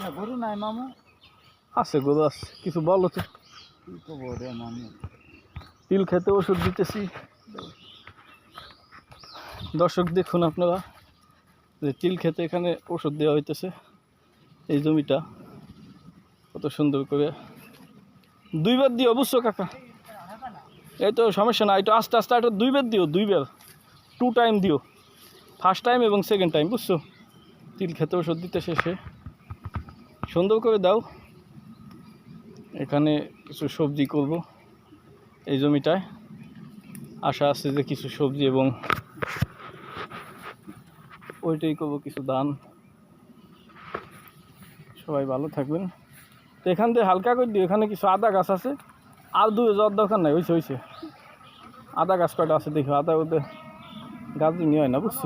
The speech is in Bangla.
না, গরু নাই মামু। আছে গরু আছে। কিছু বলো তো। মামু? তিল খেতে ওষুধ দিতেছি। দর্শক দেখুন আপনারা যে তিল খেতে এখানে ওষুধ দেওয়া হইতেছে। এই জমিটা কত সুন্দর করে। দুইবার দিও বুঝছ কাকা? এই তো সমস্যা না একটু আস্তে আস্তে একটু দুইবার দিও দুইবার। টু টাইম দিও। ফার্স্ট টাইম এবং সেকেন্ড টাইম বুঝছ? তিল খেতে ওষুধ দিতে শেষে সুন্দর করে দাও। এখানে কিছু সবজি করব এই জমিটায়। আশা আছে যে কিছু সবজি এবং ওইটাই করব, কিছু দান সবাই ভালো থাকবেন। তো এখান থেকে হালকা করে দিও, এখানে কিছু আদা গাছ আছে। আর দূরে যাওয়ার দরকার নাই হয়েছে হয়েছে আদা গাছ কয়টা আছে দেখো, আদা ওদের গাছ নিয়ে হয় না, বুঝছ?